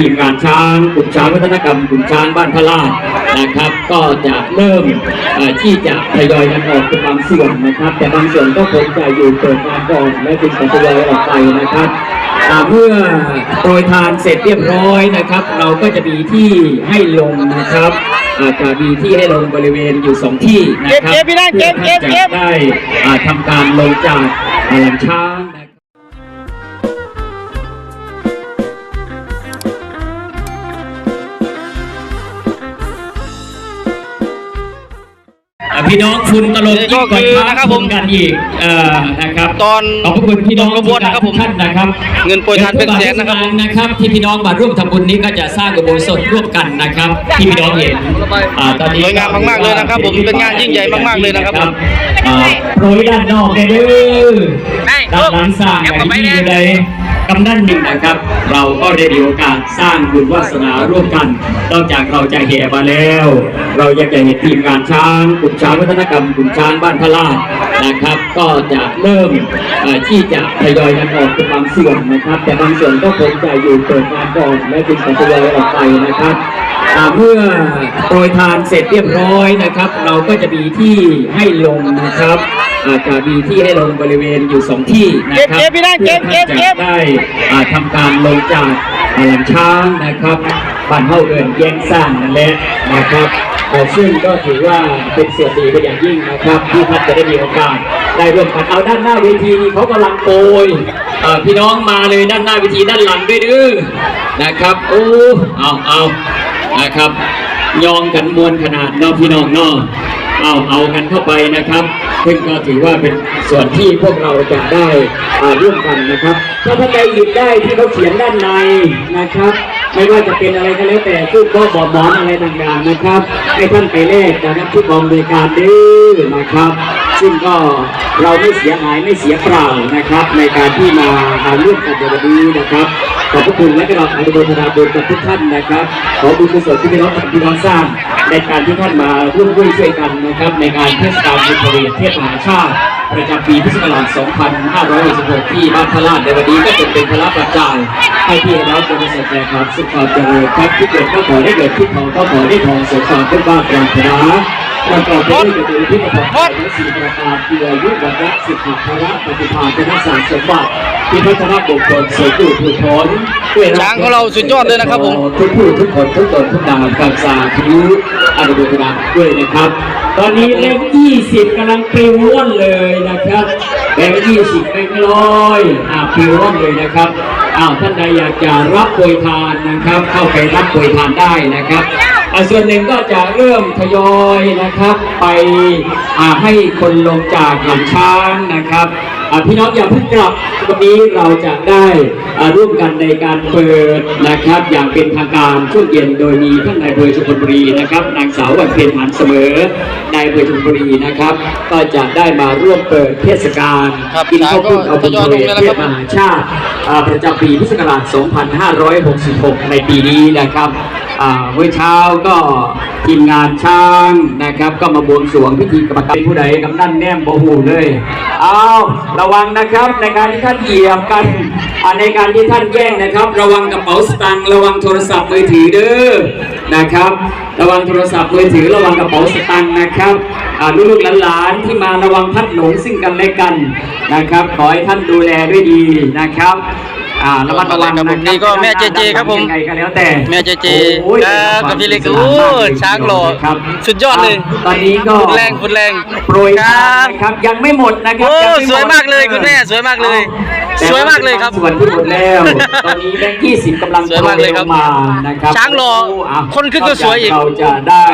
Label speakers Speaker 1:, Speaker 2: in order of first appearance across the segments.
Speaker 1: ทีมงานช้างกลุ่มช้างวัฒนกรรมกลุ่มช้างบ้านพระลาดนะครับ ก็จะเริ่มเอ่อที่จะทยอยกันออกเป็นบางส่วนนะครับ แต่บางส่วนก็คงจะอยู่เปิดงานก่อนและจึงจะทยอยออกไปนะครับอ่าเมื่อโปรยทานเสร็จเรียบร้อยนะครับ เราก็จะมีที่ให้ลงนะครับอาจจะมีที่ให้ลงบริเวณอยู่สองที่นะครับ
Speaker 2: เก็บเก็บพี่ได้เก็บเก็บเก็บ
Speaker 1: พื่อท่านจะได้อ่าทำการลงจากอ่าหลังช้าง พี่น้องคุณตลก
Speaker 2: นี่ก็คือนะครับผม
Speaker 1: กันอีกเอ่อนะครับ
Speaker 2: ตอน
Speaker 1: ขอบพระคุณพี่น้อง
Speaker 2: ตอนกระบวนนะครับผม
Speaker 1: ทุกท่านนะครับ
Speaker 2: เงินโปรยทานเป็นแสนนะครับ
Speaker 1: เงินโปยทานนะครับ ที่พี่น้องมาร่วมทำบุญนี้ก็จะสร้างกระบวนสดร่วมกันนะครับที่พี่น้องเห็นอ่าตอนนี้
Speaker 2: สวยงามมากๆเลยนะครับ ผมเป็นงานยิ่งใหญ่มากๆเลยนะครับผม
Speaker 1: อ่าโปรยด้านนอกเลยเด้อ
Speaker 2: ได้
Speaker 1: ด้านหลังสร้างแบบนี้อยู่ใน กำนันหนึ่งนะครับ เราก็ได้มีโอกาสสร้างบุญวาสนาร่วมกัน นอกจากเราจะแห่มาแล้ว เรายังจะเห็นทีมงานช้างกลุ่มช้างวัฒนกรรมกลุ่มช้างบ้านพระลาดนะครับ ก็จะเริ่มเอ่อที่จะทยอยกันออกเป็นบางส่วนนะครับ แต่บางส่วนก็คงจะอยู่เปิดงานก่อนและจึงจะทยอยออกไปนะครับอ่าเมื่อโปรยทานเสร็จเรียบร้อยนะครับ เราก็จะมีที่ให้ลงนะครับอาจจะมีที่ให้ลงบริเวณอยู่สองที่นะครับ
Speaker 2: เก็บเก็บพี่ได้เก็บเก็บเก็บ
Speaker 1: พื่อท่านจะได้อ่าทำการลงจากอ่าหลังช้างนะครับบ้านเฮาเอินแย่งสร้างนั่นแหละนะครับซึ่งก็ถือว่าเป็นส่วนดีเป็นอย่างยิ่งนะครับ ที่ท่านจะได้มีโอกาสได้ร่วมกันเอาด้านหน้าเวทีเขากำลังโปรยพี่น้องมาเลยด้านหน้าเวทีด้านหลังด้วยดื้อนะครับโอ้เอาเอานะครับยองกันมวลขนาดเนอพี่น้องเนอ เอาเอากันเข้าไปนะครับ ซึ่งก็ถือว่าเป็นส่วนที่พวกเราจะได้ร่วมกันนะครับ ถ้าท่านใดหยิบได้ที่เขาเขียนด้านในนะครับไม่ว่าจะเป็นอะไรก็แล้วแต่ซึ่งก็บอหมอนอะไรต่างๆนะครับให้ท่านไปแลกนะครับที่กองบริการดื้อนะครับ ซึ่งก็เราไม่เสียหายไม่เสียเปล่านะครับ ในการที่มามาเร่วมกันในวันนี้นะครับขอบพระคุณและก็เราอนุโมทนาบุญกับทุกท่านนะครับ ขอบุญกุศลที่พี่น้องพี่น้องสร้าง ในการที่ท่านมาร่วมด้วยช่วยกันนะครับในการเทศกาลบุญพเวทเทศมหาชาติ ประจำปีพุทธศักราช 2566 ที่บ้านพระลาดในวันนี้ก็จะเป็นพระปัจจัยให้พี่น้องจะประสบแต่ความสุขความเจริญครับที่เกิดก็ขอได้เกิดที่ทองก็ขอได้ทองสมความเป็นบ้านปรารถนา ประกอบไปด้วยกระดูกที่ประกอบไปด้วยสี่ประการเกี่ยวยุทธวัฒน์สิทธิภระปฏิภาณชนะสารสมบัติที่พัฒนาบุคคลเสกดูผุดผลด้วยรัก
Speaker 2: ช้างของเราสุดยอดเลยนะครับผม
Speaker 1: ทุกผู้ทุกคนทุกตนทุกนามกับสาธุอนุโมทนาด้วยนะครับ ตอนนี้เลข20กำลังปลิวว่อนเลยนะครับแบงค์20แบงค์ร้อยอ่าปลิวว่อนเลยนะครับอ้าวท่านใดอยากจะรับโปรยทานนะครับ เข้าไปรับโปรยทานได้นะครับ ส่วนหนึ่งก็จะเริ่มทยอยนะครับ ไปให้คนลงจากหลังช้างนะครับ พี่น้องอย่าเพิ่งกลับวันนี้เราจะได้อ่าร่วมกันในการเปิดนะครับ อย่างเป็นทางการช่วงเย็นโดยมีท่านนายอำเภอชุมพลบุรีนะครับนางสาววันเพ็ญหันเสมอนายอำเภอชุมพลบุรีนะครับ ก็จะได้มาร่วมเปิดเทศกาล
Speaker 2: ครับ
Speaker 1: กินข้าวปุ้นเอาบุญ
Speaker 2: ทยอยลงแล้วนะ
Speaker 1: เท
Speaker 2: ครั
Speaker 1: ศ
Speaker 2: บ
Speaker 1: มหาชาติอ่าประจำปีพุทธศักราช 2566 ในปีนี้นะครับอ่าเมื่อเช้าก็ทีมงานช้างนะครับ ก็มาบวงสรวงพิธีกรรมการผู้ใดกำนันแนมบ่หูเลย เอาระวังนะครับในการที่ท่านเหยียบกันในการที่ท่านแย่งนะครับ ระวังกระเป๋าสตางค์ระวังโทรศัพท์มือถือเด้อนะครับ ระวังโทรศัพท์มือถือ ระวังกระเป๋าสตางค์นะครับลูกหลานที่มาระวังพัดหลงซึ่งกันและกันนะครับ ขอให้ท่านดูแลด้วยดีนะครับ อ่าระมัดระวัง
Speaker 2: ครับผมะนี่ก็แม่เจเจครับผม
Speaker 1: ยังไงก็แล้วแต่
Speaker 2: แม่เจเจ
Speaker 1: โอ้ย
Speaker 2: ครับกับพี่เล็ก
Speaker 1: สนานมาก
Speaker 2: โอ้
Speaker 1: เลย
Speaker 2: ช้างหล่อ
Speaker 1: ครับ
Speaker 2: สุดยอดเลย
Speaker 1: ตอนนี้ก็
Speaker 2: ฝุ่นแรงฝุ่นแรง
Speaker 1: โปรย
Speaker 2: ค
Speaker 1: ทา
Speaker 2: รั
Speaker 1: น
Speaker 2: บ
Speaker 1: นะครับยังไม่หมดนะครับ
Speaker 2: โอ้
Speaker 1: งไหด
Speaker 2: สวยมากเลยคุณแม่สวยมากเลย
Speaker 1: แต่
Speaker 2: สวยมากเลยครับ
Speaker 1: ส่วนที่หมดแล้วตอนนี้แบงค์ยี่สิบกำลัง
Speaker 2: สวยมากเลยครับ
Speaker 1: โปรมานะครับ
Speaker 2: ช้างรอ
Speaker 1: โะ
Speaker 2: คนขึ้นก็สวยอีก
Speaker 1: เราจะได้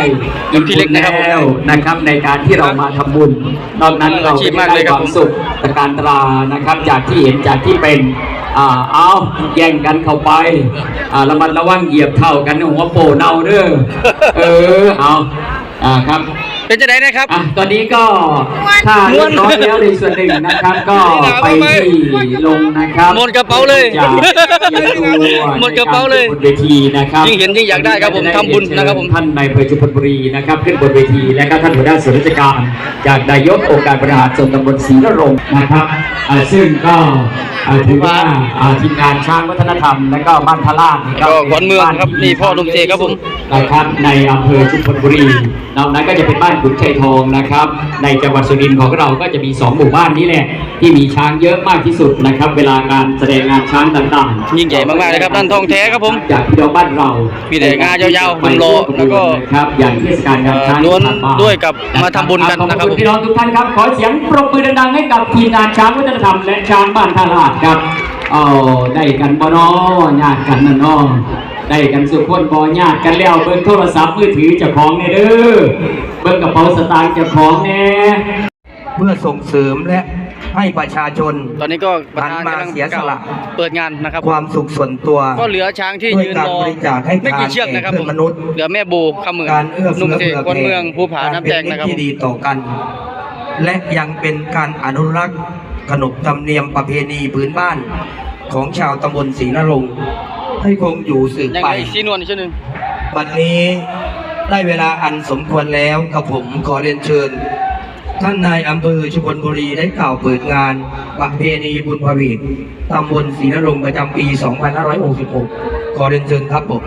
Speaker 1: กิน
Speaker 2: พี่เล็กนะครับ
Speaker 1: แล้วนะครับในการที่เรามาทำบุญนอกนั้นเรา
Speaker 2: อาชีพ
Speaker 1: จะ
Speaker 2: มาก
Speaker 1: ได้
Speaker 2: เลย
Speaker 1: ค
Speaker 2: ครับ
Speaker 1: วาม
Speaker 2: ผม
Speaker 1: สุขตะการตรานะครับ จากที่เห็นจากที่เป็น อ่าเอาแย่งกันเข้าไป อ่าระมัดระวังเหยียบเท่ากันหัวโปเน่าเด้อเออเอาอ่าครับ
Speaker 2: เป็นจะไดนะครับ
Speaker 1: อะตอนนี้ก็ถ้าเรียบร้อยแล้วในส่วนหนึ่งนะครับ ก็ไปที่ลงนะครับ
Speaker 2: หมดกระเป๋าเลย
Speaker 1: จากเตรียมตัว
Speaker 2: หมดกระเป๋าเลย
Speaker 1: ในกบนเวทีนะครับ
Speaker 2: ยิ่งเห็นยิ่งอยากได้ครับผมทำบุญนะครับผม
Speaker 1: ท่านนายอำเภอชุมพลบุรีนะครับขึ้นบนเวทีและก็ท่านหัวหน้าส่วนราชการ จากนายกองค์การบริหารส่วนตำบลศรีนรงค์นะครับอ่าซึ่งก็อ่าถือว่าอ่าทีมงานช้างวัฒนธรรม และก็บ้านพระลาดนี่
Speaker 2: ก็ขวัญเมืองครับนี่พ่อหนุ่มเสกครับผม
Speaker 1: นะครับในอำเภอชุมพลบุรีนอกนั้นก็จะเป็นบ้านขุนชัยทองนะครับ ในจังหวัดสุรินทร์ของเราก็จะมีสองหมู่บ้านนี้แหละที่มีช้างเยอะมากที่สุดนะครับ เวลาการแสดงงานช้างต่างๆ
Speaker 2: ยิ่งใหญ่มากๆเลยครับนั่นทองแท้ครับผม
Speaker 1: จากพี่น้องบ้านเรา
Speaker 2: มีแต่งายาวๆผมรอแล้วก็
Speaker 1: ครับอย่างเทศกาลงานช้าง
Speaker 2: ล้วน
Speaker 1: ที่ผ่ามา
Speaker 2: ด้วยกับมาทำบุญกันนะครับ
Speaker 1: ขอบคุณพี่น้องทุกท่านครับขอเสียงปรบมือดังๆให้กับทีมงานช้างวัฒนธรรมและช้างบ้านท่าลาดครับเอาได้กันบ่น้อญาติกันนั่นน้อ ได้กันสุขคนบ่ญาติกันแล้วเบิ่งโทรศัพท์มือถือเจ้าของแน่เด้อเบิ่งกระเป๋าสตางค์เจ้าของแน่
Speaker 3: เพื่อส่งเสริมและให้ประชาชน
Speaker 2: ตอนนี้ก็ประธาน
Speaker 3: หันมากำ
Speaker 2: ลัง
Speaker 3: เสียสละ
Speaker 2: เปิดงานนะครับ
Speaker 3: ความสุขส่วนตัว
Speaker 2: ก็เหลือช้างที่
Speaker 3: ด้วย
Speaker 2: ยืน
Speaker 3: การ
Speaker 2: รอบ
Speaker 3: ริจาคให้
Speaker 2: ไม่กี่
Speaker 3: ทาน
Speaker 2: เชือกนะครับ
Speaker 3: แก่
Speaker 2: ผม
Speaker 3: เพื่อนมนุษย์
Speaker 2: เหลือแม่โบข้ามเมือง
Speaker 3: การเอื้อ
Speaker 2: นุ่
Speaker 3: เฟื้
Speaker 2: ม
Speaker 3: อ
Speaker 2: เสก
Speaker 3: เผื่อ
Speaker 2: คนเมืองภูผาน้ำแดง
Speaker 3: กา
Speaker 2: นะครับ
Speaker 3: เป็มิตที่ดีต่อกัน และยังเป็นการอนุรักษ์ขนบธรรมเนียมประเพณีพื้นบ้านของชาวตำบลศรีนรงค์ ให้คงอยู่สืบ
Speaker 2: ยัง
Speaker 3: ไป
Speaker 2: ไงซีนวลอีกเช่นหนึ่ง
Speaker 3: บัดนี้ได้เวลาอันสมควรแล้วกับผมขอเรียนเชิญ ท่านนายอำเภอชุมพลบุรีได้กล่าวเปิดงานประเพณีบุญพวีตตำบลศรีนรงค์ประจำปี 2566 ขอเรียนเชิญครับผม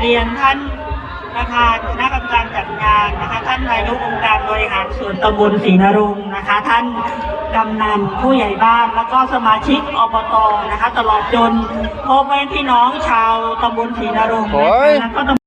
Speaker 4: เรียนท่านประธานคณะกรรมการจัดงานนะคะ ท่านนายกองค์การบริหารส่วนตำบลศรีนรงค์นะคะ ท่าน กำนันผู้ใหญ่บ้าน แล้วก็สมาชิกอบตนะคะ ตลอดจนพ่อแม่พี่น้องชาวตำบลศรีนรงค์
Speaker 2: โอ้
Speaker 4: นะคะ
Speaker 2: ย
Speaker 4: แล้วก็ตำ